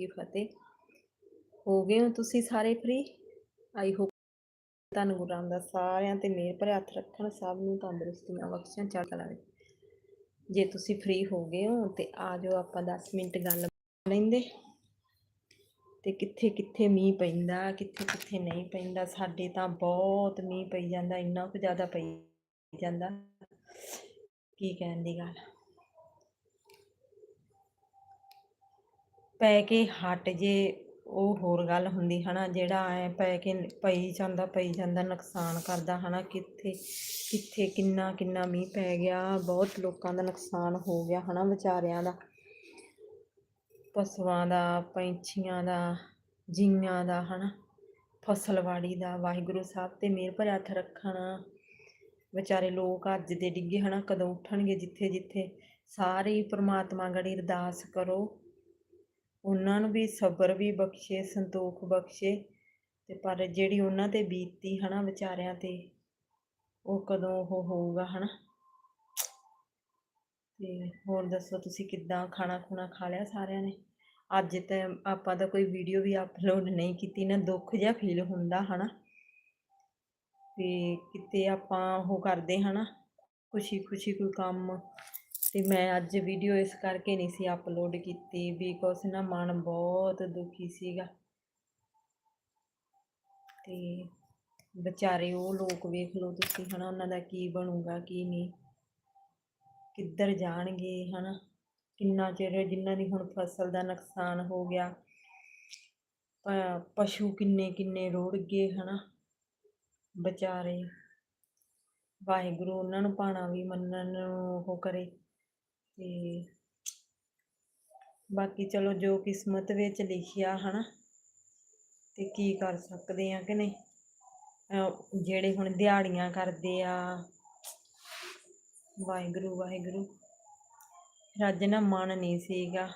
ਕੀ ਫਤਿਹ। ਹੋ ਗਏ ਹੋ ਤੁਸੀਂ ਸਾਰੇ ਫ੍ਰੀ ਆਈ ਹੋਪ ਤੁਹਾਨੂੰ ਗੁਰੂ ਰਾਮਦਾਸ ਸਾਰਿਆਂ ਤੇ ਮੇਰ ਭਰੇ ਹੱਥ ਰੱਖਣ, ਸਭ ਨੂੰ ਤੰਦਰੁਸਤੀਆਂ ਬਖਸ਼ਣ, ਚੜ੍ਹ ਕਲਾ ਜੇ ਤੁਸੀਂ ਫ੍ਰੀ ਹੋ ਗਏ ਹੋ ਤੇ ਆ ਜਾਓ ਆਪਾਂ 10 ਮਿੰਟ ਗੱਲ ਲੈਂਦੇ। ਤੇ ਕਿੱਥੇ ਕਿੱਥੇ ਮੀਂਹ ਪੈਂਦਾ ਕਿੱਥੇ ਕਿੱਥੇ ਨਹੀਂ ਪੈਂਦਾ, ਸਾਡੇ ਤਾਂ ਬਹੁਤ ਮੀਂਹ ਪਈ ਜਾਂਦਾ, ਇੰਨਾ ਕੁ ਜ਼ਿਆਦਾ ਪਈ ਜਾਂਦਾ। ਕੀ ਕਹਿਣ ਦੀ ਗੱਲ? ਪੈ ਕੇ ਹਟ ਜੇ, ਉਹ ਹੋਰ ਗੱਲ ਹੁੰਦੀ ਹਨਾ, ਜਿਹੜਾ ਐ ਪੈ ਕੇ ਪਈ ਜਾਂਦਾ ਪਈ ਜਾਂਦਾ, ਨੁਕਸਾਨ ਕਰਦਾ ਹਨਾ, ਕਿੱਥੇ ਕਿੱਥੇ ਕਿੰਨਾ ਕਿੰਨਾ ਮੀਂਹ ਪੈ ਗਿਆ, ਬਹੁਤ ਲੋਕਾਂ ਦਾ ਨੁਕਸਾਨ ਹੋ ਗਿਆ ਹਨਾ, ਵਿਚਾਰਿਆਂ ਦਾ। ਪਸ਼ੂਆਂ ਦਾ, ਪੰਛੀਆਂ ਦਾ, ਜੀਆਂ ਦਾ ਹਨਾ ਫਸਲਵਾੜੀ ਦਾ, ਵਾਹਿਗੁਰੂ ਸਾਹਿਬ ਤੇ ਮਿਹਰ ਭਰਿਆ ਹੱਥ ਰੱਖਣ। ਵਿਚਾਰੇ ਲੋਕ ਅੱਜ ਦੇ ਡਿੱਗੇ ਹਨਾ, ਕਦੋਂ ਉੱਠਣਗੇ ਜਿੱਥੇ ਜਿੱਥੇ ਸਾਰੇ ਹੀ ਪ੍ਰਮਾਤਮਾ ਗੜੀ ਅਰਦਾਸ ਕਰੋ। ਉਹਨਾਂ ਨੂੰ ਵੀ ਸਬਰ ਵੀ ਬਖਸ਼ੇ, ਸੰਤੋਖ ਬਖਸ਼ੇ ਤੇ ਪਰ ਜਿਹੜੀ ਉਹਨਾਂ ਤੇ ਬੀਤੀ ਹਨਾ ਵਿਚਾਰਿਆਂ ਤੇ, ਉਹ ਕਦੋਂ ਉਹ ਹੋਊਗਾ ਹਨਾ? ਤੇ ਹੋਰ ਦੱਸੋ ਤੁਸੀਂ ਕਿੱਦਾਂ ਖਾਣਾ ਖੁਣਾ ਖਾ ਲਿਆ ਸਾਰਿਆਂ ਨੇ? ਅੱਜ ਤੇ ਆਪਾਂ ਤਾਂ ਕੋਈ ਵੀਡੀਓ ਵੀ ਅਪਲੋਡ ਨਹੀਂ ਕੀਤੀ, ਨਾ ਦੁੱਖ ਜਿਹਾ ਫੀਲ ਹੁੰਦਾ ਹਨਾ? ਤੇ ਕਿਤੇ ਆਪਾਂ ਉਹ ਕਰਦੇ ਹਨਾ ਖੁਸ਼ੀ ਖੁਸ਼ੀ ਕੋਈ ਕੰਮ ਤੇ ਮੈਂ ਅੱਜ ਵੀਡੀਓ ਇਸ ਕਰਕੇ ਨਹੀਂ ਸੀ ਅਪਲੋਡ ਕੀਤੀ ਬਿਕੋਜ਼ ਨਾ ਮਨ ਬਹੁਤ ਦੁਖੀ ਸੀਗਾ। ਤੇ ਵਿਚਾਰੇ ਉਹ ਲੋਕ ਵੇਖ ਲਓ ਤੁਸੀਂ ਹਨਾ, ਉਹਨਾਂ ਦਾ ਕੀ ਬਣੂਗਾ, ਕੀ ਨਹੀਂ, ਕਿੱਧਰ ਜਾਣਗੇ ਹਨਾ, ਕਿੰਨਾ ਚਿਰ ਜਿਨ੍ਹਾਂ ਦੀ ਹੁਣ ਫਸਲ ਦਾ ਨੁਕਸਾਨ ਹੋ ਗਿਆ ਪਸ਼ੂ ਕਿੰਨੇ ਕਿੰਨੇ ਰੁੜ ਗਏ ਹਨਾ, ਵਿਚਾਰੇ। ਵਾਹਿਗੁਰੂ ਉਹਨਾਂ ਨੂੰ ਭਾਣਾ ਵੀ ਮੰਨਣ ਨੂੰ ਉਹ ਕਰੇ। ਤੇ ਬਾਕੀ ਚਲੋ ਜੋ ਕਿਸਮਤ ਵਿੱਚ ਲਿਖਿਆ ਹਨਾ, ਤੇ ਕੀ ਕਰ ਸਕਦੇ ਆ ਕਿ ਨਹੀਂ? ਜਿਹੜੇ ਹੁਣ ਦਿਹਾੜੀਆਂ ਕਰਦੇ ਆ, ਵਾਹਿਗੁਰੂ ਵਾਹਿਗੁਰੂ। ਰੱਜ ਅੱਜ ਨਾ ਮਨ ਨਹੀਂ ਸੀਗਾ।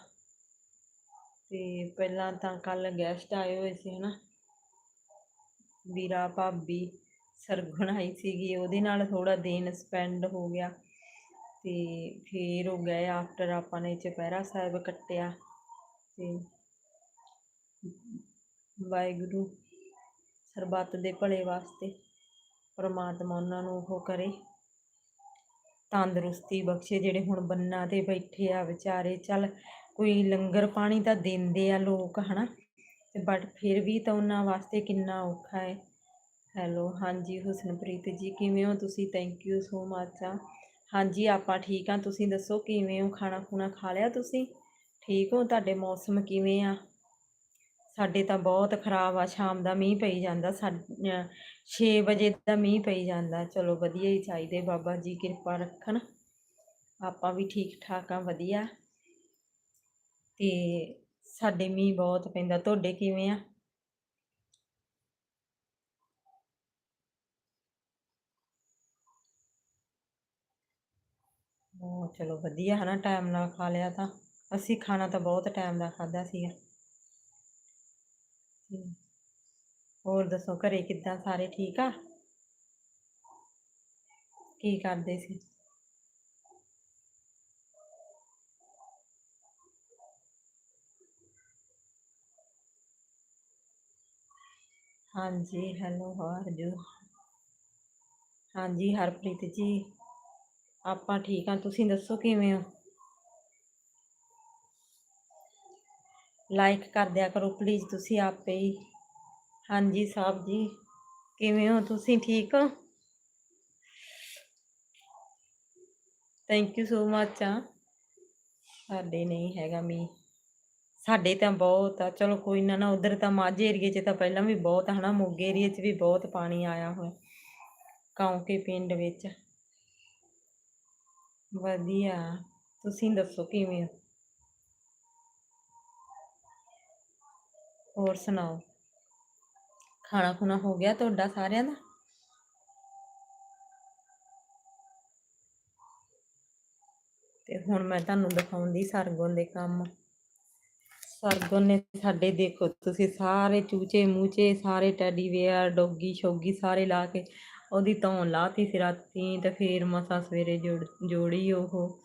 ਤੇ ਪਹਿਲਾਂ ਤਾਂ ਕੱਲ ਗੈਸਟ ਆਏ ਹੋਏ ਸੀ ਹਨਾ। ਵੀਰਾ ਭਾਬੀ ਸਰਗੁਣ ਆਈ ਸੀਗੀ, ਉਹਦੇ ਨਾਲ ਥੋੜਾ ਦਿਨ ਸਪੈਂਡ ਹੋ ਗਿਆ। ਤੇ ਫਿਰ ਉਹ ਗਏ ਆਫਟਰ ਆਪਾਂ ਨੇ ਚੁਪਹਿਰਾ ਸਾਹਿਬ ਕੱਟਿਆ ਤੇ ਵਾਹਿਗੁਰੂ ਸਰਬੱਤ ਦੇ ਭਲੇ ਵਾਸਤੇ ਪ੍ਰਮਾਤਮਾ ਉਹਨਾਂ ਨੂੰ ਉਹ ਕਰੇ, ਤੰਦਰੁਸਤੀ ਬਖਸ਼ੇ, ਜਿਹੜੇ ਹੁਣ ਬੰਨਾਂ ਤੇ ਬੈਠੇ ਆ ਵਿਚਾਰੇ, ਚੱਲ ਕੋਈ ਲੰਗਰ ਪਾਣੀ ਤਾਂ ਦਿੰਦੇ ਆ ਲੋਕ, ਹਨਾ? ਤੇ ਬਟ ਫਿਰ ਵੀ ਤਾਂ ਉਹਨਾਂ ਵਾਸਤੇ ਕਿੰਨਾ ਔਖਾ ਹੈ। ਹੈਲੋ ਹਾਂਜੀ, ਹੁਸਨਪ੍ਰੀਤ ਜੀ, ਕਿਵੇਂ ਹੋ ਤੁਸੀਂ? ਥੈਂਕ ਯੂ ਸੋ ਮੱਚ ਆ। ਹਾਂਜੀ, ਆਪਾਂ ਠੀਕ ਆ ਤੁਸੀਂ ਦੱਸੋ, ਕਿਵੇਂ ਹੋ? ਖਾਣਾ ਖੂਣਾ ਖਾ ਲਿਆ ਤੁਸੀਂ? ਠੀਕ ਹੋ? ਤੁਹਾਡੇ ਮੌਸਮ ਕਿਵੇਂ ਆ? ਸਾਡੇ ਤਾਂ ਬਹੁਤ ਖਰਾਬ ਆ। ਸ਼ਾਮ ਦਾ ਮੀਂਹ ਪਈ ਜਾਂਦਾ। 6 ਵਜੇ ਦਾ ਮੀਂਹ ਪਈ ਜਾਂਦਾ। ਚਲੋ, ਵਧੀਆ ਹੀ ਚਾਹੀਦੇ। ਬਾਬਾ ਜੀ ਕਿਰਪਾ ਰੱਖਣ। ਆਪਾਂ ਵੀ ਠੀਕ ਠਾਕ ਆ ਵਧੀਆ। ਤੇ ਸਾਡੇ ਮੀਂਹ ਬਹੁਤ ਪੈਂਦਾ। ਤੁਹਾਡੇ ਕਿਵੇਂ ਆ? ਉਹ ਚਲੋ ਵਧੀਆ ਹੈ ਨਾ ਟਾਈਮ ਨਾਲ ਖਾ ਲਿਆ ਤਾਂ। ਅਸੀਂ ਖਾਣਾ ਤਾਂ ਬਹੁਤ ਟਾਈਮ ਦਾ ਖਾਦਾ ਸੀਗਾ। ਹੋਰ ਦੱਸੋ, ਘਰੇ ਕਿੱਦਾਂ ਸਾਰੇ ਠੀਕ ਆ? ਕੀ ਕਰਦੇ ਸੀ? ਹਾਂਜੀ ਹੈਲੋ ਹਾਰ ਯੂ ਹਾਂਜੀ, ਹਰਪ੍ਰੀਤ ਜੀ। ਆਪਾਂ ਠੀਕ ਆ ਤੁਸੀਂ ਦੱਸੋ ਕਿਵੇਂ ਹੋ? ਲਾਈਕ ਕਰ ਦਿਆ ਕਰੋ ਪਲੀਜ਼ ਤੁਸੀਂ ਆਪੇ ਹੀ। ਹਾਂਜੀ ਸਾਹਿਬ ਜੀ, ਕਿਵੇਂ ਹੋ? ਤੁਸੀਂ ਠੀਕ ਹੋ? ਥੈਂਕ ਯੂ ਸੋ ਮਚ ਆ ਸਾਡੇ ਨਹੀਂ ਹੈਗਾ ਮੀ ਸਾਡੇ ਤਾਂ ਬਹੁਤ ਆ। ਚਲੋ ਕੋਈ ਨਾ ਨਾ ਉਧਰ ਤਾਂ ਮਾਝੇ ਏਰੀਏ 'ਚ ਤਾਂ ਪਹਿਲਾਂ ਵੀ ਬਹੁਤ ਹਨਾ, ਮੋਗੇ ਏਰੀਏ 'ਚ ਵੀ ਬਹੁਤ ਪਾਣੀ ਆਇਆ ਹੋਇਆ। ਕੌਂਕੇ ਪਿੰਡ ਵਿੱਚ। ਵਧੀਆ। ਤੁਸੀਂ ਦੱਸੋ ਕਿਵੇਂ ਹੋ? ਹੋਰ ਸੁਣਾਓ? ਖਾਣਾ ਖੁਣਾ ਹੋ ਗਿਆ ਤੁਹਾਡਾ ਸਾਰਿਆਂ ਦਾ? ਤੇ ਹੁਣ ਮੈਂ ਤੁਹਾਨੂੰ ਦਿਖਾਉਂਦੀ ਸਰਗੁਣ ਦੇ ਕੰਮ। ਸਰਗੁਣ ਨੇ ਸਾਡੇ ਦੇਖੋ, ਤੁਸੀਂ ਸਾਰੇ ਚੂਚੇ ਮੂਚੇ ਸਾਰੇ ਟੈਡੀ ਵੇਅਰ ਡੋਗੀ ਸ਼ੋਗੀ ਸਾਰੇ ਲਾ ਕੇ ਉਹਦੀ ਧੌਣ ਲਾਤੀ ਸੀ ਰਾਤੀ, ਤੇ ਫੇਰ ਮਸਾ ਸਵੇਰੇ ਜੋੜ, ਜੋੜੀ ਉਹ।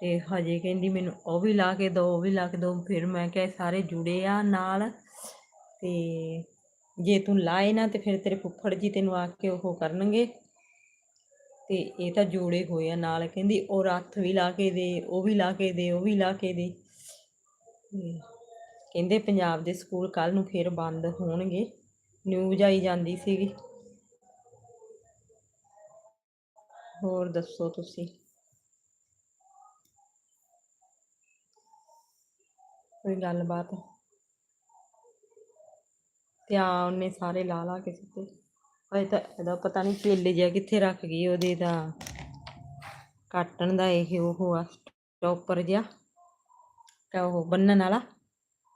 ਤੇ ਹਜੇ ਕਹਿੰਦੀ ਮੈਨੂੰ ਉਹ ਵੀ ਲਾ ਕੇ ਦੋ, ਉਹ ਵੀ ਲਾ ਕੇ ਦੋ। ਫਿਰ ਮੈਂ ਕਿਹਾ ਸਾਰੇ ਜੁੜੇ ਆ ਨਾਲ। ਤੇ ਜੇ ਤੂੰ ਲਾਏ ਨਾ, ਤੇ ਫਿਰ ਤੇਰੇ ਫੁੱਫੜ ਜੀ ਤੈਨੂੰ ਆ ਕੇ ਉਹ ਕਰਨਗੇ। ਤੇ ਇਹ ਤਾਂ ਜੋੜੇ ਹੋਏ ਆ ਨਾਲ। ਕਹਿੰਦੀ ਉਹ ਰੱਥ ਵੀ ਲਾ ਕੇ ਦੇ, ਉਹ ਵੀ ਲਾ ਕੇ ਦੇ, ਉਹ ਵੀ ਲਾ ਕੇ ਦੇ। ਕਹਿੰਦੇ ਪੰਜਾਬ ਦੇ ਸਕੂਲ ਕੱਲ ਨੂੰ ਫਿਰ ਬੰਦ ਹੋਣਗੇ। ਨਿਊਜ਼ ਆਈ ਜਾਂਦੀ ਸੀਗੀ। ਹੋਰ ਦੱਸੋ ਤੁਸੀਂ? ਕੋਈ ਗੱਲਬਾਤ? ਤੇ ਆ ਉਹਨੇ ਸਾਰੇ ਲਾ ਲਾ ਕੇ ਸੁੱਤੇ। ਅਜੇ ਤਾਂ ਇਹਦਾ ਪਤਾ ਨਹੀਂ ਕੇਲੇ ਜਿਹਾ ਕਿੱਥੇ ਰੱਖ ਗਈ ਉਹਦੇ ਦਾ ਕਾਟਣ ਦਾ ਇਹ ਉਹ ਆ ਸਟੋਪਰ ਜਿਹਾ। ਤਾਂ ਉਹ ਬੰਨਣ ਵਾਲਾ,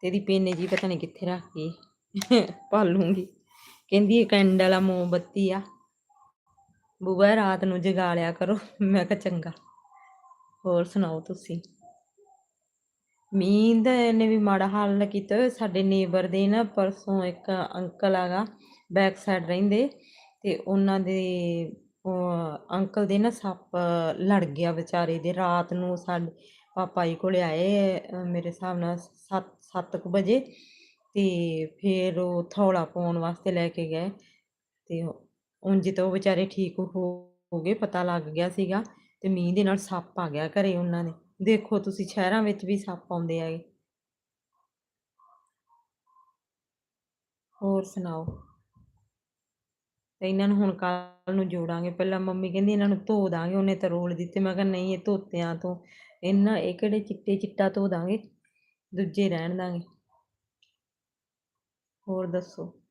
ਤੇ ਇਹਦੀ ਪੇਨੇ ਜੀ ਪਤਾ ਨਹੀਂ ਕਿੱਥੇ ਰੱਖ ਗਈ। ਭਾਲੂੰਗੀ। ਕਹਿੰਦੀ ਇਹ ਕੈਂਡਲ ਆ ਮੋਮਬੱਤੀ ਆ। ਬੂਆ ਰਾਤ ਨੂੰ ਜਗਾ ਲਿਆ ਕਰੋ। ਮੈਂ ਕਿਹਾ ਚੰਗਾ। ਹੋਰ ਸੁਣਾਓ ਤੁਸੀਂ? ਮੀਂਹ ਦਾ ਨੇ ਵੀ ਮਾੜਾ ਹਾਲ ਕੀਤਾ ਹੋਇਆ। ਸਾਡੇ ਨੇਬਰ ਦੇ ਨਾ ਪਰਸੋਂ ਇੱਕ ਅੰਕਲ ਆਗਾ ਬੈਕ ਸਾਈਡ ਰਹਿੰਦੇ ਤੇ ਉਹਨਾਂ ਦੇ ਉਹ ਅੰਕਲ ਦੇ ਨਾ ਸੱਪ ਲੜ ਗਿਆ ਵਿਚਾਰੇ ਦੇ। ਰਾਤ ਨੂੰ ਸਾਡੇ ਪਾਪਾ ਜੀ ਕੋਲੇ ਆਏ ਅ, ਮੇਰੇ ਹਿਸਾਬ ਨਾਲ 7 7 ਕੁ ਵਜੇ ਤੇ ਫਿਰ ਉਹ ਥੌਲਾ ਪਾਉਣ ਵਾਸਤੇ ਲੈ ਕੇ ਗਏ ਤੇ ਉਂਝ ਤਾਂ ਉਹ ਵਿਚਾਰੇ ਠੀਕ ਹੋ ਹੋ ਗਏ, ਪਤਾ ਲੱਗ ਗਿਆ ਸੀਗਾ ਤੇ ਮੀਂਹ ਦੇ ਨਾਲ ਸੱਪ ਆ ਗਿਆ ਘਰੇ ਉਹਨਾਂ ਦੇ। ਦੇਖੋ ਤੁਸੀਂ, ਸ਼ਹਿਰਾਂ ਵਿੱਚ ਵੀ ਸੱਪ ਆਉਂਦੇ ਆਗੇ ਹੋਰ ਸੁਣਾਓ? ਤੇ ਇਹਨਾਂ ਨੂੰ ਹੁਣ ਕੱਲ ਨੂੰ ਜੋੜਾਂਗੇ। ਪਹਿਲਾਂ ਮੰਮੀ ਕਹਿੰਦੀ ਇਹਨਾਂ ਨੂੰ ਧੋ ਦਾਂਗੇ, ਉਹਨੇ ਤਾਂ ਰੋਲ ਦਿੱਤੇ। ਮੈਂ ਕਿਹਾ ਨਹੀਂ, ਇਹ ਧੋਤਿਆਂ ਤੋਂ, ਇਹਨਾਂ, ਇਹ ਕਿਹੜੇ ਚਿੱਟੇ ਚਿੱਟਾ ਧੋ ਦਾਂਗੇ? ਦੂਜੇ ਰਹਿਣ ਦਾਂਗੇ। ਹੋਰ ਦੱਸੋ?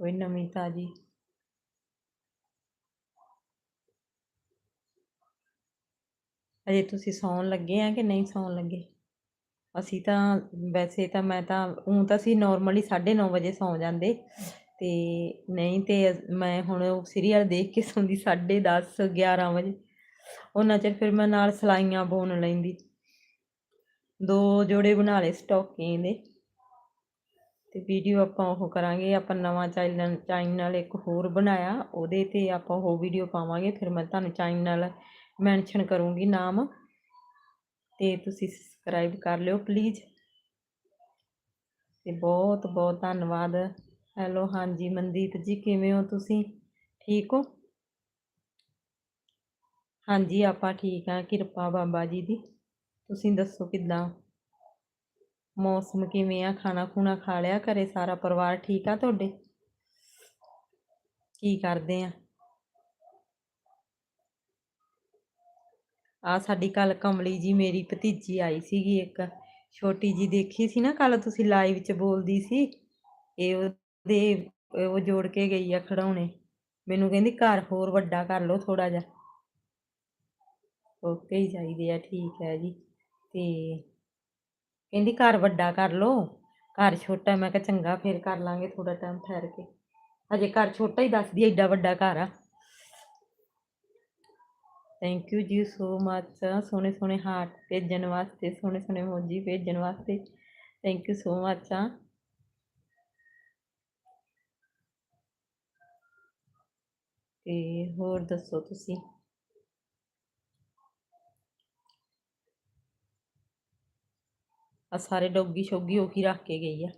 ਕੋਈ ਨਵੀਂ ਤਾਜੀ। ਅਜੇ ਤੁਸੀਂ ਸੌਣ ਲੱਗੇ ਆ ਕਿ ਨਹੀਂ ਸੌਣ ਲੱਗੇ? ਅਸੀਂ ਤਾਂ, ਵੈਸੇ ਤਾਂ ਮੈਂ ਤਾਂ, ਉਂ ਤਾਂ ਅਸੀਂ ਨਾਰਮਲੀ 9:30 ਵਜੇ ਸੌ ਜਾਂਦੇ। ਤੇ ਨਹੀਂ ਤੇ ਮੈਂ ਹੁਣ ਉਹ ਸੀਰੀਅਲ ਦੇਖ ਕੇ ਸੌਂਦੀ 10:30 11 ਵਜੇ। ਉਹਨਾਂ ਚਿਰ ਫਿਰ ਮੈਂ ਨਾਲ ਸਲਾਈਆਂ ਬੁਣ ਲੈਂਦੀ। ਦੋ ਜੋੜੇ ਬਣਾ ਲਏ ਸਟੋਕਿੰਗ ਦੇ। ਤੇ ਵੀਡੀਓ ਆਪਾਂ ਉਹ ਕਰਾਂਗੇ, ਆਪਾਂ ਨਵਾਂ ਚੈਨਲ ਚੈਨਲ ਇੱਕ ਹੋਰ ਬਣਾਇਆ, ਉਹਦੇ ਤੇ ਆਪਾਂ ਉਹ ਵੀਡੀਓ ਪਾਵਾਂਗੇ, ਫਿਰ ਮੈਂ ਤੁਹਾਨੂੰ ਚੈਨਲ ਮੈਂਸ਼ਨ ਕਰੂੰਗੀ ਨਾਮ। ਤੇ ਤੁਸੀਂ ਸਬਸਕ੍ਰਾਈਬ ਕਰ ਲਿਓ ਪਲੀਜ਼ ਤੇ ਬਹੁਤ ਬਹੁਤ ਧੰਨਵਾਦ। ਹੈਲੋ ਹਾਂਜੀ, ਮਨਦੀਪ ਜੀ, ਕਿਵੇਂ ਹੋ ਤੁਸੀਂ? ਠੀਕ ਹੋ? ਹਾਂਜੀ, ਆਪਾਂ ਠੀਕ ਆ ਕਿਰਪਾ ਬਾਬਾ ਜੀ ਦੀ। ਤੁਸੀਂ ਦੱਸੋ ਕਿੱਦਾਂ? ਮੌਸਮ ਕਿਵੇਂ ਆ, ਖਾਣਾ ਖੂਣਾ ਖਾ ਲਿਆ ਘਰੇ ਸਾਰਾ ਪਰਿਵਾਰ ਠੀਕ ਆ ਤੁਹਾਡੇ? ਕੀ ਕਰਦੇ ਆ? ਆ ਸਾਡੀ ਕੱਲ ਕਮਲੀ ਜੀ, ਮੇਰੀ ਭਤੀਜੀ ਆਈ ਸੀਗੀ ਇੱਕ। ਛੋਟੀ ਜੀ ਦੇਖੀ ਸੀ ਨਾ ਕੱਲ ਤੁਸੀਂ ਲਾਈਵ 'ਚ ਬੋਲਦੀ ਸੀ? ਇਹ ਉਹਦੇ, ਉਹ ਜੋੜ ਕੇ ਗਈ ਆ ਖੜਾਉਣੇ ਮੈਨੂੰ ਕਹਿੰਦੀ ਘਰ ਹੋਰ ਵੱਡਾ ਕਰ ਲਓ ਥੋੜਾ ਜਿਹਾ। ਓਕੇ ਹੀ ਚਾਹੀਦੇ ਆ ਠੀਕ ਹੈ ਜੀ। ਤੇ ਕਹਿੰਦੀ ਘਰ ਵੱਡਾ ਕਰ ਲਓ, ਘਰ ਛੋਟਾ, ਮੈਂ ਕਿਹਾ ਚੰਗਾ, ਫਿਰ ਕਰ ਲਾਂਗੇ ਥੋੜਾ ਟਾਈਮ ਠਹਿਰ ਕੇ। ਹਜੇ ਘਰ ਛੋਟਾ ਹੀ ਦੱਸਦੀ ਐਡਾ ਵੱਡਾ ਘਰ ਆ। ਥੈਂਕ ਯੂ ਜੀ ਸੋ ਮਚ ਸੋਹਣੇ ਸੋਹਣੇ ਹਾਰਟ ਭੇਜਣ ਵਾਸਤੇ ਸੋਹਣੇ ਸੋਹਣੇ ਮੋਜੀ ਭੇਜਣ ਵਾਸਤੇ। ਥੈਂਕ ਯੂ ਸੋ ਮਚ ਆ ਤੇ ਹੋਰ ਦੱਸੋ ਤੁਸੀਂ? ਆ ਸਾਰੇ ਡੋਗੀ ਸ਼ੋਗੀ ਉਹੀ ਰੱਖ ਕੇ ਗਈ ਆ।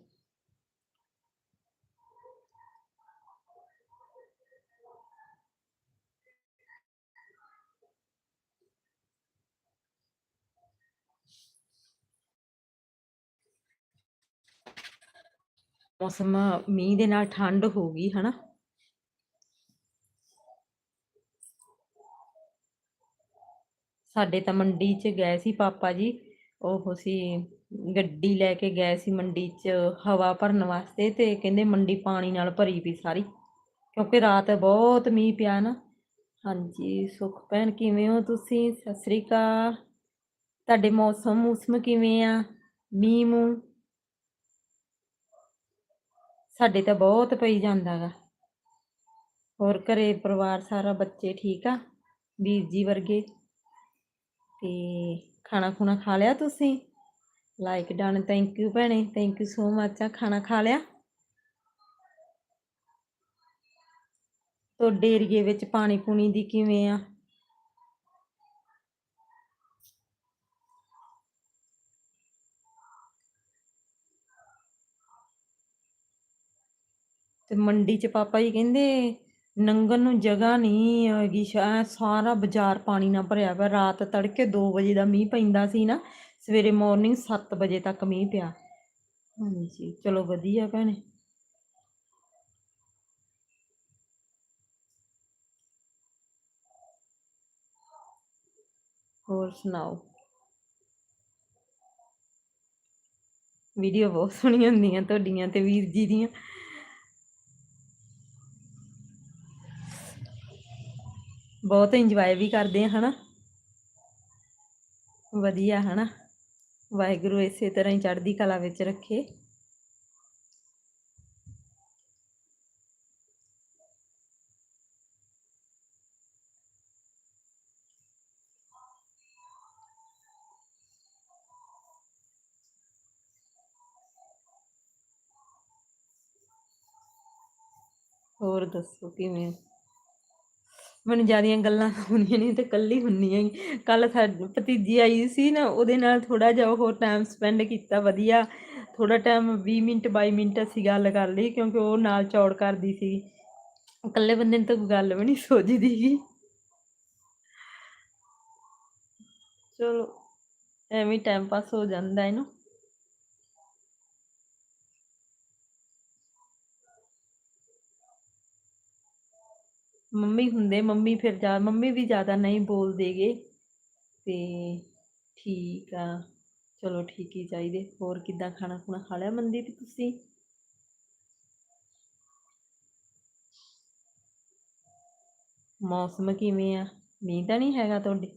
ਮੌਸਮ ਮੀਂਹ ਦੇ ਨਾਲ ਠੰਡ ਹੋ ਗਈ, ਹਨਾ? ਸਾਡੇ ਤਾਂ ਮੰਡੀ 'ਚ ਗਏ ਸੀ ਪਾਪਾ ਜੀ, ਉਹ ਸੀ ਗੱਡੀ ਲੈ ਕੇ ਗਏ ਸੀ ਮੰਡੀ 'ਚ ਹਵਾ ਭਰਨ ਵਾਸਤੇ ਤੇ ਕਹਿੰਦੇ ਮੰਡੀ ਪਾਣੀ ਨਾਲ ਭਰੀ ਪਈ ਸਾਰੀ, ਕਿਉਂਕਿ ਰਾਤ ਬਹੁਤ ਮੀਂਹ ਪਿਆ ਨਾ। ਹਾਂਜੀ, ਸੁਖ ਭੈਣ, ਕਿਵੇਂ ਹੋ ਤੁਸੀਂ? ਸਤਿ ਸ੍ਰੀ ਅਕਾਲ। ਤੁਹਾਡੇ ਮੌਸਮ ਮੌਸਮ ਕਿਵੇਂ ਆ? ਮੀਂਹ ਮੂੰਹ? ਸਾਡੇ ਤਾਂ ਬਹੁਤ ਪਈ ਜਾਂਦਾ ਗਾ। ਹੋਰ ਘਰੇ ਪਰਿਵਾਰ ਸਾਰਾ ਬੱਚੇ ਠੀਕ ਆ? ਵੀਰ ਜੀ ਵਰਗੇ? ਤੇ ਖਾਣਾ ਖੁਣਾ ਖਾ ਲਿਆ ਤੁਸੀਂ? ਲਾਈਕ ਡਨ ਥੈਂਕ ਯੂ ਭੈਣੇ ਥੈਂਕ ਯੂ ਸੋ ਮਚ ਆ, ਖਾਣਾ ਖਾ ਲਿਆ? ਤੁਹਾਡੇ ਏਰੀਏ ਵਿੱਚ ਪਾਣੀ ਪੂਣੀ ਦੀ ਕਿਵੇਂ ਆ? ਤੇ ਮੰਡੀ 'ਚ ਪਾਪਾ ਜੀ ਕਹਿੰਦੇ ਨੰਗਨ ਨੂੰ ਜਗ੍ਹਾ ਨਹੀਂ ਹੈਗੀ ਸਾਰਾ ਬਾਜ਼ਾਰ ਪਾਣੀ ਨਾਲ ਭਰਿਆ ਹੋਇਆ ਰਾਤ ਤੜਕੇ 2 ਵਜੇ ਦਾ ਮੀਂਹ ਪੈਂਦਾ ਸੀ ਨਾ ਸਵੇਰੇ ਮਾਰਨਿੰਗ 7 ਵਜੇ ਤੱਕ ਮੀਂਹ ਪਿਆ। ਹਾਂਜੀ, ਚਲੋ ਵਧੀਆ ਭੈਣੇ। ਹੋਰ ਸੁਣਾਓ? ਵੀਡੀਓ ਬਹੁਤ ਸੋਹਣੀਆਂ ਹੁੰਦੀਆਂ ਤੁਹਾਡੀਆਂ ਤੇ ਵੀਰ ਜੀ ਦੀਆਂ। ਬਹੁਤ ਇੰਜੋਏ ਵੀ ਕਰਦੇ ਆ, ਹਨਾ? ਵਧੀਆ, ਹਨਾ? ਵਾਹਿਗੁਰੂ ਇਸੇ ਤਰ੍ਹਾਂ ਹੀ ਚੜ੍ਹਦੀ ਕਲਾ ਵਿੱਚ ਰੱਖੇ ਹੋਰ ਦੱਸੋ ਕਿਵੇਂ ਹੋ? ਮੈਨੂੰ ਜਿਆਦੀਆਂ ਗੱਲਾਂ ਹੁੰਦੀਆਂ ਨਹੀਂ, ਤੇ ਕੱਲੀ ਹੁੰਨੀ ਆ ਕੱਲ ਭਤੀਜੀ ਆਈ ਸੀ ਨਾ, ਉਹਦੇ ਨਾਲ ਥੋੜਾ ਜਿਹਾ ਉਹ ਟਾਈਮ ਸਪੈਂਡ ਕੀਤਾ ਵਧੀਆ। ਥੋੜਾ ਟਾਈਮ 20 ਮਿੰਟ 22 ਮਿੰਟ ਅਸੀਂ ਗੱਲ ਕਰ ਲਈ, ਕਿਉਂਕਿ ਉਹ ਨਾਲ ਚੌੜ ਕਰਦੀ ਸੀ। ਇਕੱਲੇ ਬੰਦੇ ਨੂੰ ਤਾਂ ਗੱਲ ਵੀ ਨਹੀਂ ਸੋਚਦੀ ਗੀ। ਚਲੋ, ਐਵੇਂ ਟਾਈਮ ਪਾਸ ਹੋ ਜਾਂਦਾ ਹੈ ਨਾ ਮੰਮੀ ਹੁੰਦੇ, ਮੰਮੀ ਫਿਰ ਜਾ, ਮੰਮੀ ਵੀ ਜ਼ਿਆਦਾ ਨਹੀਂ ਬੋਲਦੇਗੇ ਤੇ ਠੀਕ ਆ, ਚਲੋ ਠੀਕ ਹੀ ਚਾਹੀਦੇ। ਹੋਰ ਕਿੱਦਾਂ ਖਾਣਾ ਖੁਣਾ ਖਾ ਲਿਆ ਮਨਦੀਪ ਤੁਸੀਂ? ਮੌਸਮ ਕਿਵੇਂ ਆ? ਮੀਂਹ ਤਾਂ ਨਹੀਂ ਹੈਗਾ ਤੁਹਾਡੇ?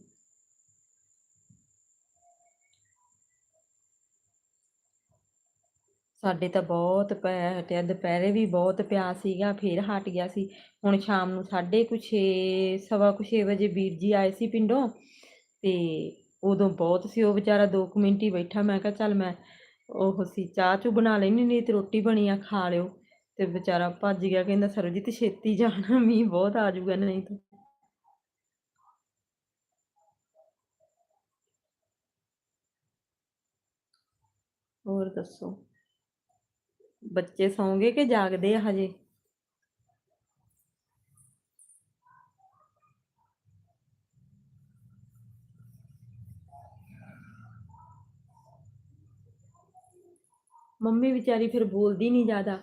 ਸਾਡੇ ਤਾਂ ਬਹੁਤ ਪੈ ਹਟਿਆ ਦੁਪਹਿਰੇ ਵੀ ਬਹੁਤ ਪਿਆ ਸੀਗਾ, ਫਿਰ ਹਟ ਗਿਆ ਸੀ। ਹੁਣ ਸ਼ਾਮ ਨੂੰ ਸਾਢੇ ਕੁ ਛੇ, ਸਵਾ ਕੁ ਛੇ ਵਜੇ ਵੀਰ ਜੀ ਆਏ ਸੀ ਪਿੰਡੋਂ, ਤੇ ਉਦੋਂ ਬਹੁਤ ਸੀ ਉਹ ਵਿਚਾਰਾ 2 ਮਿੰਟ ਹੀ ਬੈਠਾ। ਮੈਂ ਕਿਹਾ, ਚੱਲ ਮੈਂ ਉਹ ਸੀ, ਚਾਹ ਚੂ ਬਣਾ ਲੈਣੀ ਨਹੀਂ ਤੇ ਰੋਟੀ ਬਣੀ ਆ, ਖਾ ਲਿਓ। ਤੇ ਵਿਚਾਰਾ ਭੱਜ ਗਿਆ, ਕਹਿੰਦਾ, ਸਰਬਜੀਤ ਛੇਤੀ ਜਾਣਾ, ਮੀਂਹ ਬਹੁਤ ਆ ਜਾਊਗਾ, ਨਹੀਂ ਤਾਂ। ਹੋਰ ਦੱਸੋ? ਬੱਚੇ ਸੌਂਗੇ ਕਿ ਜਾਗਦੇ ਆ ਹਜੇ? ਮੰਮੀ ਵਿਚਾਰੀ ਫਿਰ ਬੋਲਦੀ ਨਹੀਂ ਜ਼ਿਆਦਾ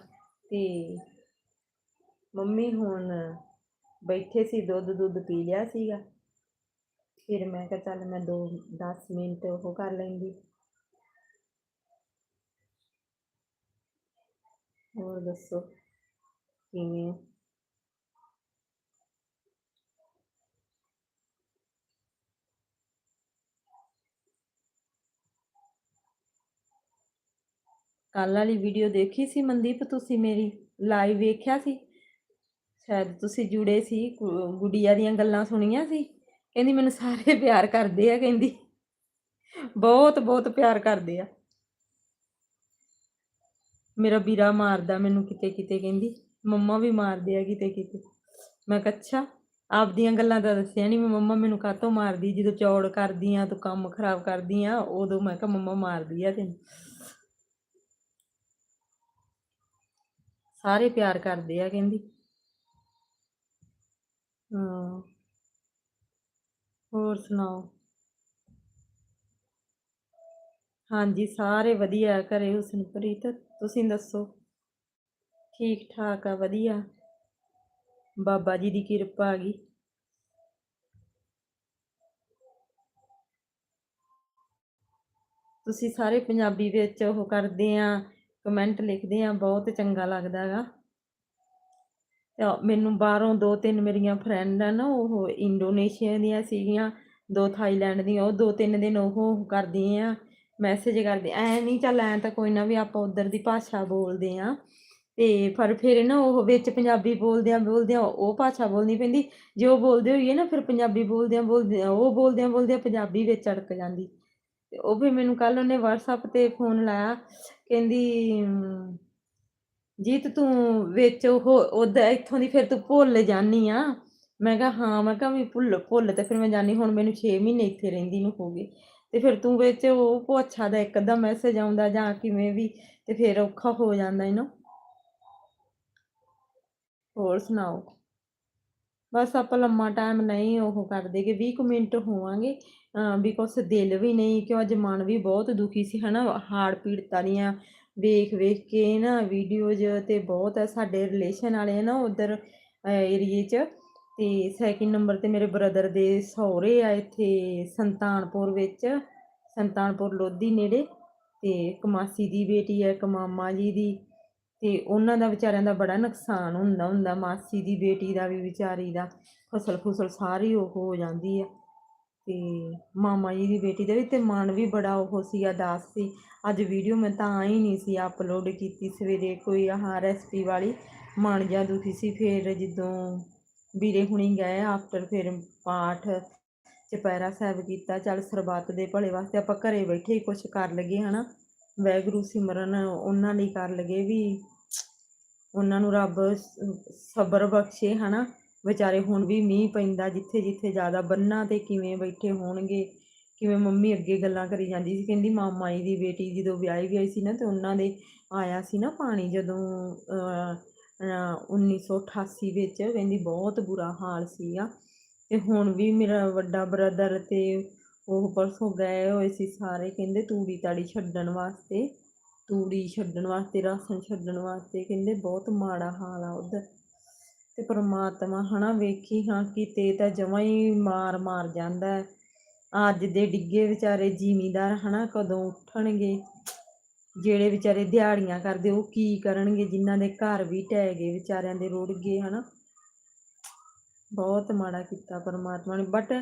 ਤੇ ਮੰਮੀ ਹੁਣ ਬੈਠੇ ਸੀ, ਦੁੱਧ ਦੁੱਧ ਪੀ ਲਿਆ ਸੀਗਾ। ਫਿਰ ਮੈਂ ਕਿਹਾ ਚੱਲ ਮੈਂ ਦੋ 10 ਮਿੰਟ ਉਹ ਕਰ ਲੈਂਦੀ। ਹੋਰ ਦੱਸੋ ਕਿਵੇਂ ਹੋ ਕੱਲ ਵਾਲੀ ਵੀਡੀਓ ਦੇਖੀ ਸੀ ਮਨਦੀਪ? ਤੁਸੀਂ ਮੇਰੀ ਲਾਈਵ ਵੇਖਿਆ ਸੀ? ਸ਼ਾਇਦ ਤੁਸੀਂ ਜੁੜੇ ਸੀ ਗੁ- ਗੁੜੀਆ ਦੀਆਂ ਗੱਲਾਂ ਸੁਣੀਆਂ ਸੀ। ਕਹਿੰਦੀ ਮੈਨੂੰ ਸਾਰੇ ਪਿਆਰ ਕਰਦੇ ਆ, ਕਹਿੰਦੀ। ਬਹੁਤ ਬਹੁਤ ਪਿਆਰ ਕਰਦੇ ਆ। ਮੇਰਾ ਵੀਰਾ ਮਾਰਦਾ ਮੈਨੂੰ ਕਿਤੇ ਕਿਤੇ ਕਹਿੰਦੀ, ਮੰਮਾ ਵੀ ਮਾਰਦੇ ਆ ਕਿਤੇ ਕਿਤੇ। ਮੈਂ ਕਿਹਾ, ਅੱਛਾ, ਆਪਦੀਆਂ ਗੱਲਾਂ ਤਾਂ ਦੱਸਿਆ ਨਹੀਂ ਮੰਮਾ ਮੈਨੂੰ ਕਾਹਤੋਂ ਮਾਰਦੀ? ਜਦੋਂ ਚੌੜ ਕਰਦੀ ਆ, ਤੂੰ ਕੰਮ ਖਰਾਬ ਕਰਦੀ ਆ, ਉਦੋਂ ਮੈਂ ਕਿਹਾ, ਮੰਮਾ ਮਾਰਦੀ ਆ ਤੈਨੂੰ। ਸਾਰੇ ਪਿਆਰ ਕਰਦੇ ਆ, ਕਹਿੰਦੀ। ਹਾਂ। ਹੋਰ ਸੁਣਾਓ? ਹਾਂਜੀ, ਸਾਰੇ ਵਧੀਆ, ਘਰੇ ਹੁਸਨਪ੍ਰੀਤ ਤੁਸੀਂ ਦੱਸੋ? ਠੀਕ ਠਾਕ ਆ, ਵਧੀਆ। ਬਾਬਾ ਜੀ ਦੀ ਕਿਰਪਾ ਆ ਗਈ। ਤੁਸੀਂ ਸਾਰੇ ਪੰਜਾਬੀ ਵਿੱਚ ਉਹ ਕਰਦੇ ਆ, ਕਮੈਂਟ ਲਿਖਦੇ ਆ, ਬਹੁਤ ਚੰਗਾ ਲੱਗਦਾ ਹੈਗਾ ਤੇ ਮੈਨੂੰ ਬਾਹਰੋਂ ਦੋ ਤਿੰਨ ਮੇਰੀਆਂ ਫਰੈਂਡ ਆ ਨਾ, ਉਹ ਇੰਡੋਨੇਸ਼ੀਆ ਦੀਆਂ ਸੀਗੀਆਂ, ਦੋ ਥਾਈਲੈਂਡ ਦੀਆਂ, ਉਹ ਦੋ ਤਿੰਨ ਦਿਨ ਉਹ ਕਰਦੀਆਂ ਆ। ਮੈਸੇਜ ਕਰਦੇ ਐ ਨਹੀਂ ਚੱਲ ਐ ਤਾਂ ਕੋਈ ਨਾ ਵੀ ਆਪਾਂ ਉਧਰ ਦੀ ਭਾਸ਼ਾ ਬੋਲਦੇ ਆ। ਤੇ ਪਰ ਫਿਰ ਨਾ ਉਹ ਵਿੱਚ ਪੰਜਾਬੀ ਬੋਲਦਿਆਂ ਬੋਲਦਿਆਂ ਉਹ ਭਾਸ਼ਾ ਬੋਲਣੀ ਪੈਂਦੀ। ਜੇ ਉਹ ਬੋਲਦੇ ਹੋਈਏ ਨਾ ਫਿਰ ਪੰਜਾਬੀ ਬੋਲਦਿਆਂ ਬੋਲਦਿਆਂ ਉਹ ਬੋਲਦਿਆਂ ਬੋਲਦਿਆਂ ਪੰਜਾਬੀ ਵਿੱਚ ਅੜਕ ਜਾਂਦੀ। ਤੇ ਉਹ ਵੀ ਮੈਨੂੰ ਕੱਲ ਉਹਨੇ WhatsApp ਤੇ ਫੋਨ ਲਾਇਆ ਕਹਿੰਦੀ ਅਮ, ਜੀਤ ਤੂੰ ਵਿੱਚ ਉਹ ਉਹਦਾ ਇੱਥੋਂ ਦੀ ਫਿਰ ਤੂੰ ਭੁੱਲ ਜਾਨੀ ਆ। ਮੈਂ ਕਿਹਾ ਹਾਂ ਮੈਂ ਕਿਹਾ ਵੀ ਭੁੱਲ ਭੁੱਲ ਤੇ ਫਿਰ ਮੈਂ ਜਾਨੀ ਹੁਣ ਮੈਨੂੰ 6 ਮਹੀਨੇ ਇੱਥੇ ਰਹਿੰਦੀ ਨੂੰ ਹੋ ਗਏ। ਤੇ ਫਿਰ ਤੂੰ ਵਿੱਚ ਉਹ ਪੁੱਛਾ ਦਾ ਇੱਕ ਮੈਸੇਜ ਆਉਂਦਾ ਜਾਂ ਕਿਵੇਂ ਵੀ ਤੇ ਫਿਰ ਔਖਾ ਹੋ ਜਾਂਦਾ ਇਹਨੂੰ। ਹੋਰ ਸੁਣਾਓ? ਬਸ ਆਪਾਂ ਲੰਮਾ ਟਾਈਮ ਨਹੀਂ ਉਹ ਕਰਦੇ ਕਿ 20 ਮਿੰਟ ਹੋਵਾਂਗੇ ਬਿਕੋਜ਼ ਦਿਲ ਵੀ ਨਹੀਂ ਕਿ ਅੱਜ ਮਨ ਵੀ ਬਹੁਤ ਦੁਖੀ ਸੀ ਹਨਾ ਹਾਰਟ ਪੀੜਤਾਂ ਦੀਆਂ ਵੇਖ ਵੇਖ ਕੇ ਨਾ ਵੀਡੀਓਜ਼ ਤੇ ਬਹੁਤ ਸਾਡੇ ਰਿਲੇਸ਼ਨ ਵਾਲੇ ਨਾ ਉਧਰ ਏਰੀਏ 'ਚ। ਤੇ ਸੈਕਿੰਡ ਨੰਬਰ ਤੇ ਮੇਰੇ ਬ੍ਰਦਰ ਦੇ ਸਹੁਰੇ ਆ ਇੱਥੇ ਸੰਤਾਨਪੁਰ ਵਿੱਚ, ਸੰਤਾਨਪੁਰ ਲੋਧੀ ਨੇੜੇ ਤੇ ਇੱਕ ਮਾਸੀ ਦੀ ਬੇਟੀ ਹੈ ਇੱਕ ਮਾਮਾ ਜੀ ਦੀ ਤੇ ਉਹਨਾਂ ਦਾ ਵਿਚਾਰਿਆਂ ਦਾ ਬੜਾ ਨੁਕਸਾਨ ਹੁੰਦਾ ਹੁੰਦਾ ਮਾਸੀ ਦੀ ਬੇਟੀ ਦਾ ਵੀ ਵਿਚਾਰੀ ਦਾ, ਫਸਲ ਫੁਸਲ ਸਾਰੀ ਉਹ ਹੋ ਜਾਂਦੀ ਆ ਤੇ ਮਾਮਾ ਜੀ ਦੀ ਬੇਟੀ ਦਾ ਵੀ ਤੇ ਮਨ ਵੀ ਬੜਾ ਉਹ ਸੀ ਅਦਾਸ ਸੀ। ਅੱਜ ਵੀਡੀਓ ਮੈਂ ਤਾਂ ਹੀ ਨਹੀਂ ਸੀ ਅਪਲੋਡ ਕੀਤੀ, ਸਵੇਰੇ ਕੋਈ ਆਹ ਰੈਸਪੀ ਵਾਲੀ ਮਨ ਜਿਹਾ ਦੁਖੀ ਸੀ, ਫਿਰ ਜਦੋਂ ਵੀਰੇ ਹੁਣੀ ਗਏ ਆਫਟਰ ਫਿਰ ਪਾਠ ਚਪੈਰਾ ਸਾਹਿਬ ਕੀਤਾ ਚੱਲ ਸਰਬੱਤ ਦੇ ਭਲੇ ਵਾਸਤੇ ਆਪਾਂ ਘਰੇ ਬੈਠੇ ਹੀ ਕੁਝ ਕਰ ਲਈਏ ਹਨਾ? ਵਾਹਿਗੁਰੂ ਸਿਮਰਨ ਉਹਨਾਂ ਲਈ ਕਰ ਲਈਏ ਵੀ ਉਹਨਾਂ ਨੂੰ ਰੱਬ ਸਬਰ ਬਖਸ਼ੇ ਹਨਾ? ਵਿਚਾਰੇ ਹੁਣ ਵੀ ਮੀਂਹ ਪੈਂਦਾ ਜਿੱਥੇ ਜਿੱਥੇ ਜ਼ਿਆਦਾ ਬੰਨਾ ਤੇ ਕਿਵੇਂ ਬੈਠੇ ਹੋਣਗੇ? ਕਿਵੇਂ ਮੰਮੀ ਅੱਗੇ ਗੱਲਾਂ ਕਰੀ ਜਾਂਦੀ ਸੀ ਕਹਿੰਦੀ ਮਾਮਾ ਜੀ ਦੀ ਬੇਟੀ ਜਦੋਂ ਵਿਆਹੀ ਗਈ ਸੀ ਨਾ ਤੇ ਉਹਨਾਂ ਦੇ ਆਇਆ ਸੀ ਨਾ ਪਾਣੀ ਜਦੋਂ ਅਹ, 1988 ਵਿੱਚ ਕਹਿੰਦੀ ਬਹੁਤ ਬੁਰਾ ਹਾਲ ਸੀਗਾ। ਤੇ ਹੁਣ ਵੀ ਮੇਰਾ ਵੱਡਾ ਬ੍ਰਦਰ ਤੇ ਉਹ ਪਰਸੋਂ ਗਏ ਹੋਏ ਸੀ ਸਾਰੇ, ਕਹਿੰਦੇ ਤੂੜੀ ਤਾੜੀ ਛੱਡਣ ਵਾਸਤੇ, ਤੂੜੀ ਛੱਡਣ ਵਾਸਤੇ, ਰਾਸ਼ਨ ਛੱਡਣ ਵਾਸਤੇ, ਕਹਿੰਦੇ ਬਹੁਤ ਮਾੜਾ ਹਾਲ ਆ ਉਧਰ। ਤੇ ਪ੍ਰਮਾਤਮਾ ਹਨਾ ਵੇਖੀ ਹਾਂ ਕਿਤੇ ਤਾਂ ਜਮਾਂ ਹੀ ਮਾਰ ਮਾਰ ਜਾਂਦਾ। ਅੱਜ ਦੇ ਡਿੱਗੇ ਵਿਚਾਰੇ ਜ਼ਿਮੀਂਦਾਰ ਹਨਾ ਕਦੋਂ ਉੱਠਣਗੇ? ਜਿਹੜੇ ਵਿਚਾਰੇ ਦਿਹਾੜੀਆਂ ਕਰਦੇ, ਉਹ ਕੀ ਕਰਨਗੇ? ਜਿਨ੍ਹਾਂ ਦੇ ਘਰ ਵੀ ਢਹਿ ਗਏ, ਵਿਚਾਰਿਆਂ ਦੇ ਰੁੜ ਗਏ, ਹਨਾ? ਬਹੁਤ ਮਾੜਾ ਕੀਤਾ ਪਰਮਾਤਮਾ ਨੇ। ਬਟ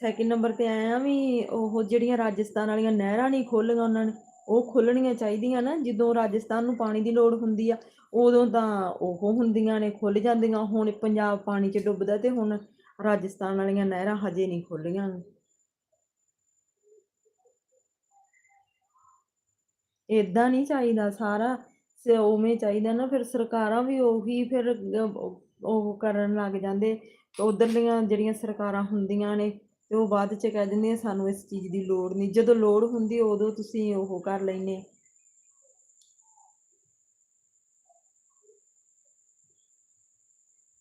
ਸੈਕਿੰਡ ਨੰਬਰ ਤੇ ਆਇਆ ਵੀ ਉਹ ਜਿਹੜੀਆਂ ਰਾਜਸਥਾਨ ਵਾਲੀਆਂ ਨਹਿਰਾਂ ਨਹੀਂ ਖੋਲੀਆਂ ਉਹਨਾਂ ਨੇ, ਉਹ ਖੋਲ੍ਹਣੀਆਂ ਚਾਹੀਦੀਆਂ ਨਾ। ਜਦੋਂ ਰਾਜਸਥਾਨ ਨੂੰ ਪਾਣੀ ਦੀ ਲੋੜ ਹੁੰਦੀ ਆ, ਉਦੋਂ ਤਾਂ ਉਹ ਹੁੰਦੀਆਂ ਨੇ ਖੁੱਲ ਜਾਂਦੀਆਂ। ਹੁਣ ਪੰਜਾਬ ਪਾਣੀ 'ਚ ਡੁੱਬਦਾ ਤੇ ਹੁਣ ਰਾਜਸਥਾਨ ਵਾਲੀਆਂ ਨਹਿਰਾਂ ਹਜੇ ਨਹੀਂ ਖੁੱਲੀਆਂ ਇਦਾਂ ਨਹੀਂ ਚਾਹੀਦਾ ਸਾਰਾ ਸ- ਉਵੇਂ ਚਾਹੀਦਾ ਨਾ ਫਿਰ ਸਰਕਾਰਾਂ ਵੀ ਉਹੀ ਫਿਰ ਅਹ, ਉਹ ਕਰਨ ਲੱਗ ਜਾਂਦੇ। ਉਧਰਲੀਆਂ ਜਿਹੜੀਆਂ ਸਰਕਾਰਾਂ ਹੁੰਦੀਆਂ ਨੇ ਤੇ ਉਹ ਬਾਅਦ ਚ ਕਹਿ ਦਿੰਦੀਆਂ ਸਾਨੂੰ ਇਸ ਚੀਜ਼ ਦੀ ਲੋੜ ਨਹੀਂ। ਜਦੋਂ ਲੋੜ ਹੁੰਦੀ ਉਦੋਂ ਤੁਸੀਂ ਉਹ ਕਰ ਲੈਨੇ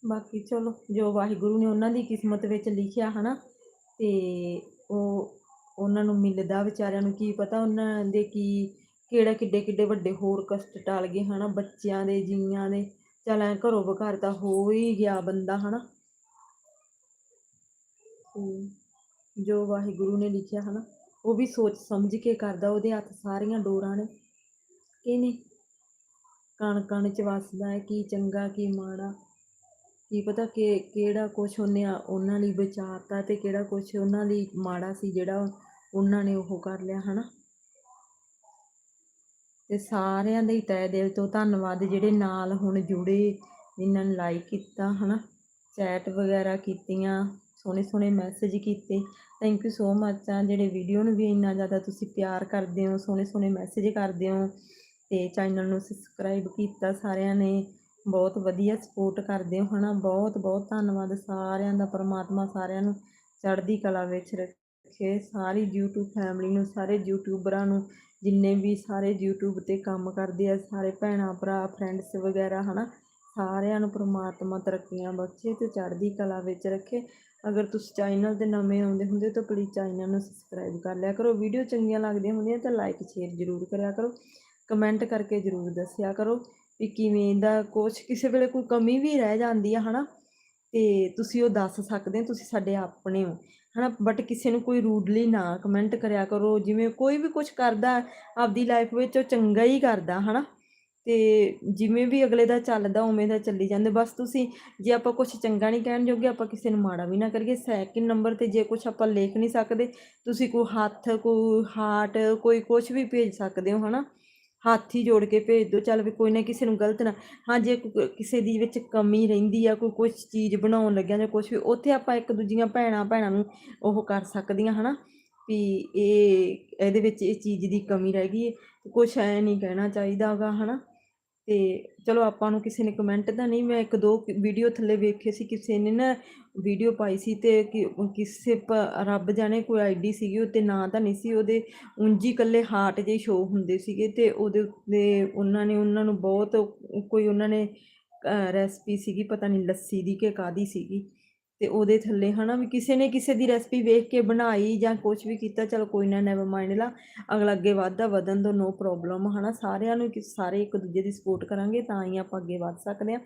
ਬਾਕੀ ਚਲੋ ਜੋ ਵਾਹਿਗੁਰੂ ਨੇ ਉਹਨਾਂ ਦੀ ਕਿਸਮਤ ਵਿੱਚ ਲਿਖਿਆ ਹਨਾ? ਤੇ ਉਹ ਉਹਨਾਂ ਨੂੰ ਮਿਲਦਾ ਵਿਚਾਰਿਆਂ ਨੂੰ ਕੀ ਪਤਾ ਉਹਨਾਂ ਦੇ ਕੀ ਕਿਹੜਾ ਕਿੱਡੇ ਕਿੱਡੇ ਵੱਡੇ ਹੋਰ ਕਸ਼ਟ ਟਾਲ ਗਏ ਹਨਾ, ਬੱਚਿਆਂ ਦੇ, ਜੀਆਂ ਦੇ। ਚਲ ਐ ਘਰੋਂ ਬਘਰ ਤਾਂ ਹੋ ਹੀ ਗਿਆ ਬੰਦਾ ਹਨਾ। ਜੋ ਵਾਹਿਗੁਰੂ ਨੇ ਲਿਖਿਆ ਹਨਾ, ਉਹ ਵੀ ਸੋਚ ਸਮਝ ਕੇ ਕਰਦਾ, ਉਹਦੇ ਹੱਥ ਸਾਰੀਆਂ ਡੋਰਾਂ ਨੇ। ਕਿ ਨਹੀਂ ਕਣ ਕਣ ਚ ਵਸਦਾ ਹੈ, ਕੀ ਚੰਗਾ, ਕੀ ਮਾੜਾ। ਕੀ ਪਤਾ ਕਿ ਕਿਹੜਾ ਕੁਛ ਉਹਨੇ ਉਹਨਾਂ ਲਈ ਬਚਾਤਾ ਤੇ ਕਿਹੜਾ ਕੁਛ ਉਹਨਾਂ ਲਈ ਮਾੜਾ ਸੀ ਜਿਹੜਾ ਉਹਨਾਂ ਨੇ ਉਹ ਕਰ ਲਿਆ ਹਨਾ। ਤੇ ਸਾਰਿਆਂ ਦਾ ਹੀ ਤਹਿ ਦਿਲ ਤੋਂ ਧੰਨਵਾਦ ਜਿਹੜੇ ਨਾਲ ਹੁਣ ਜੁੜੇ, ਜਿਨ੍ਹਾਂ ਨੇ ਲਾਈਕ ਕੀਤਾ, ਹਨਾ? ਚੈਟ ਵਗੈਰਾ ਕੀਤੀਆਂ, ਸੋਹਣੇ ਸੋਹਣੇ ਮੈਸੇਜ ਕੀਤੇ। ਥੈਂਕ ਯੂ ਸੋ ਮੱਚ ਆ, ਜਿਹੜੇ ਵੀਡੀਓ ਨੂੰ ਵੀ ਇੰਨਾ ਜ਼ਿਆਦਾ ਤੁਸੀਂ ਪਿਆਰ ਕਰਦੇ ਹੋ, ਸੋਹਣੇ ਸੋਹਣੇ ਮੈਸੇਜ ਕਰਦੇ ਹੋ, ਤੇ ਚੈਨਲ ਨੂੰ ਸਬਸਕ੍ਰਾਈਬ ਕੀਤਾ ਸਾਰਿਆਂ ਨੇ। ਬਹੁਤ ਵਧੀਆ ਸਪੋਰਟ ਕਰਦੇ ਹੋ, ਹਨਾ? ਬਹੁਤ ਬਹੁਤ ਧੰਨਵਾਦ ਸਾਰਿਆਂ ਦਾ, ਪਰਮਾਤਮਾ ਸਾਰਿਆਂ ਨੂੰ ਚੜ੍ਹਦੀ ਕਲਾ ਵਿੱਚ ਰੱਖੇ। ਸਾਰੀ YouTube ਫੈਮਿਲੀ ਨੂੰ, ਸਾਰੇ ਯੂਟਿਊਬਰਾਂ ਨੂੰ, ਜਿੰਨੇ ਵੀ ਸਾਰੇ YouTube ਤੇ ਕੰਮ ਕਰਦੇ ਆ, ਸਾਰੇ ਭੈਣਾਂ, ਭਰਾ ਫਰੈਂਡਸ ਵਗੈਰਾ, ਹਨਾ, ਸਾਰਿਆਂ ਨੂੰ ਪ੍ਰਮਾਤਮਾ ਤਰੱਕੀਆਂ ਬਖਸ਼ੇ ਤੇ ਚੜ੍ਹਦੀ ਕਲਾ ਵਿੱਚ ਰੱਖੇ। ਅਗਰ ਤੁਸੀਂ ਚੈਨਲ ਤੇ ਨਵੇਂ ਆਉਂਦੇ ਹੁੰਦੇ ਤਾਂ ਪਲੀਜ਼ ਚੈਨਲ ਨੂੰ ਸਬਸਕ੍ਰਾਈਬ ਕਰ ਲਿਆ ਕਰੋ। ਵੀਡੀਓ ਚੰਗੀਆਂ ਲੱਗਦੀਆਂ ਹੁੰਦੀਆਂ ਤਾਂ ਲਾਈਕ ਸ਼ੇਅਰ ਜ਼ਰੂਰ ਕਰਿਆ ਕਰੋ। ਕਮੈਂਟ ਕਰਕੇ ਜ਼ਰੂਰ ਦੱਸਿਆ ਕਰੋ ਵੀ ਕਿਵੇਂ ਦਾ ਕੁਛ, ਕਿਸੇ ਵੇਲੇ ਕੋਈ ਕਮੀ ਵੀ ਰਹਿ ਜਾਂਦੀ ਆ, ਹਨਾ। ਤੇ ਤੁਸੀਂ ਉਹ ਦੱਸ ਸਕਦੇ ਹੋ, ਤੁਸੀਂ ਸਾਡੇ ਆਪਣੇ ਹੋ। ਹਨਾ ਬਟ ਕਿਸੇ ਨੂੰ ਕੋਈ ਰੂਡਲੀ ਨਾ ਕਮੈਂਟ ਕਰਿਆ ਕਰੋ, ਜਿਵੇਂ ਕੋਈ ਵੀ ਕੁਝ ਕਰਦਾ, ਆਪਦੀ ਲਾਈਫ ਵਿੱਚ ਉਹ ਚੰਗਾ ਹੀ ਕਰਦਾ, ਹਨਾ। ਤੇ ਜਿਵੇਂ ਵੀ ਅਗਲੇ ਦਾ ਚੱਲਦਾ, ਉਵੇਂ ਦਾ ਚੱਲੀ ਜਾਂਦੇ। ਬਸ ਤੁਸੀਂ, ਜੇ ਆਪਾਂ ਕੁਝ ਚੰਗਾ ਨਹੀਂ ਕਹਿਣ ਜੋਗੇ, ਆਪਾਂ ਕਿਸੇ ਨੂੰ ਮਾੜਾ ਵੀ ਨਾ ਕਰੀਏ। ਸੈਕਿੰਡ ਨੰਬਰ ਤੇ ਜੇ ਕੁਝ ਆਪਾਂ ਲਿਖ ਨਹੀਂ ਸਕਦੇ, ਤੁਸੀਂ ਕੋਈ ਹੱਥ, ਕੋਈ ਹਾਰਟ ਕੋਈ ਕੁਝ ਵੀ ਭੇਜ ਸਕਦੇ ਹੋ, ਹਨਾ। ਹੱਥ ਹੀ ਜੋੜ ਕੇ ਭੇਜ ਦਿਓ, ਚੱਲ ਵੀ ਕੋਈ ਨਾ ਕਿਸੇ ਨੂੰ ਗਲਤ ਨਾ, ਹਾਂ, ਜੇ ਕੋਈ- ਕਿਸੇ ਦੀ ਵਿੱਚ ਕਮੀ ਰਹਿੰਦੀ ਆ, ਕੋਈ ਕੁਝ ਚੀਜ਼ ਬਣਾਉਣ ਲੱਗਿਆ ਜਾਂ ਕੁਝ ਵੀ, ਉੱਥੇ ਆਪਾਂ ਇੱਕ ਦੂਜੀਆਂ ਭੈਣਾਂ ਭੈਣਾਂ ਨੂੰ ਉਹ ਕਰ ਸਕਦੀਆਂ, ਹਨਾ, ਵੀ ਇਹ, ਇਹਦੇ ਵਿੱਚ ਇਹ ਚੀਜ਼ ਦੀ ਕਮੀ ਰਹਿ ਗਈ ਹੈ ਕੁਝ ਐ ਨਹੀਂ ਕਹਿਣਾ ਚਾਹੀਦਾ ਗਾ ਹਨਾ। ਤੇ ਚਲੋ ਆਪਾਂ ਨੂੰ ਕਿਸੇ ਨੇ ਕਮੈਂਟ ਤਾਂ ਨਹੀਂ, ਮੈਂ ਇੱਕ ਦੋ ਵੀਡੀਓ ਥੱਲੇ ਵੇਖੇ ਸੀ, ਕਿਸੇ ਨੇ ਨਾ ਵੀਡੀਓ ਪਾਈ ਸੀ ਤੇ ਕਿ- ਕਿਸੇ ਪ- ਰੱਬ ਜਾਣੇ ਕੋਈ ਆਈਡੀ ਸੀਗੀ ਉੱਤੇ ਨਾਂ ਤਾਂ ਨਹੀਂ ਸੀ, ਉਹਦੇ ਉਂਜੀ ਇਕੱਲੇ ਹਾਰਟ ਜਿਹੇ ਸ਼ੋ ਹੁੰਦੇ ਸੀਗੇ ਤੇ ਉਹਦੇ ਉੱਤੇ ਉਹਨਾਂ ਨੇ, ਉਹਨਾਂ ਨੂੰ ਬਹੁਤ ਕੋਈ ਉਹਨਾਂ ਨੇ ਰੈਸਪੀ ਸੀਗੀ, ਪਤਾ ਨਹੀਂ ਲੱਸੀ ਦੀ ਕਿ ਕਾਦੀ ਸੀਗੀ। ਤੇ ਉਹਦੇ ਥੱਲੇ ਹਨਾ ਵੀ ਕਿਸੇ ਨੇ ਕਿਸੇ ਦੀ ਰੈਸਪੀ ਵੇਖ ਕੇ ਬਣਾਈ ਜਾਂ ਕੁਝ ਵੀ ਕੀਤਾ, ਚਲੋ ਕੋਈ ਨਾ ਨੈਵਰ ਮਾਈਂਡ ਲਾ, ਅਗਲਾ ਅੱਗੇ ਵੱਧਦਾ, ਵਧਣ ਤੋਂ ਨੋ ਪ੍ਰੋਬਲਮ ਹਨਾ, ਸਾਰਿਆਂ ਨੂੰ ਕਿ ਸਾਰੇ ਇੱਕ ਦੂਜੇ ਦੀ ਸਪੋਰਟ ਕਰਾਂਗੇ ਤਾਂ ਹੀ ਆਪਾਂ ਅੱਗੇ ਵੱਧ ਸਕਦੇ ਆ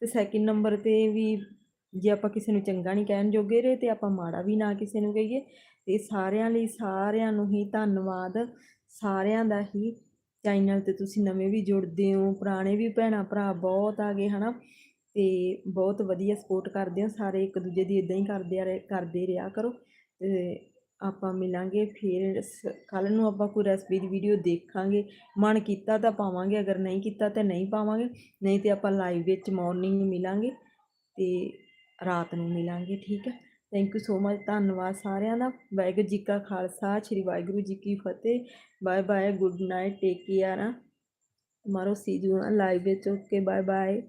ਤੇ ਸੈਕਿੰਡ ਨੰਬਰ ਤੇ ਵੀ ਜੇ ਆਪਾਂ ਕਿਸੇ ਨੂੰ ਚੰਗਾ ਨਹੀਂ ਕਹਿਣ ਜੋਗੇ ਰਹੇ ਤੇ ਆਪਾਂ ਮਾੜਾ ਵੀ ਨਾ ਕਿਸੇ ਨੂੰ ਕਹੀਏ। ਤੇ ਸਾਰਿਆਂ ਲਈ ਸਾਰਿਆਂ ਨੂੰ ਹੀ ਧੰਨਵਾਦ, ਸਾਰਿਆਂ ਦਾ ਹੀ। ਚੈਨਲ ਤੇ ਤੁਸੀਂ ਨਵੇਂ ਵੀ ਜੁੜਦੇ ਹੋ, ਪੁਰਾਣੇ ਵੀ ਭੈਣਾ ਭਰਾ ਬਹੁਤ ਆ ਗਏ ਹਨਾ। ਤੇ ਬਹੁਤ ਵਧੀਆ ਸਪੋਰਟ ਕਰਦੇ ਹੋ ਸਾਰੇ ਇੱਕ ਦੂਜੇ ਦੀ ਇਦਾਂ ਹੀ ਕਰਦੇ ਆ ਰਹੇ- ਕਰਦੇ ਰਿਹਾ ਕਰੋ ਤੇ ਆਪਾਂ ਮਿਲਾਂਗੇ, ਫਿਰ ਕੱਲ ਨੂੰ ਆਪਾਂ ਕੋਈ ਰੈਸਪੀ ਦੀ ਵੀਡੀਓ ਦੇਖਾਂਗੇ। ਮਨ ਕੀਤਾ ਤਾਂ ਪਾਵਾਂਗੇ, ਅਗਰ ਨਹੀਂ ਕੀਤਾ ਤਾਂ ਨਹੀਂ ਪਾਵਾਂਗੇ, ਨਹੀਂ ਤੇ ਆਪਾਂ ਲਾਈਵ ਵਿੱਚ ਮਾਰਨਿੰਗ ਮਿਲਾਂਗੇ ਤੇ ਰਾਤ ਨੂੰ ਮਿਲਾਂਗੇ, ਠੀਕ ਹੈ ਥੈਂਕ ਯੂ ਸੋ ਮਚ ਧੰਨਵਾਦ ਸਾਰਿਆਂ ਦਾ। ਵਾਹਿਗੁਰੂ ਜੀ ਕਾ ਖਾਲਸਾ, ਸ੍ਰੀ ਵਾਹਿਗੁਰੂ ਜੀ ਕੀ ਫਤਿਹ। Bye bye good night take care ਮਾਰੋ ਸੀ ਯੂ ਲਾਈਵ ਵਿੱਚ ਓਕੇ ਬਾਏ ਬਾਏ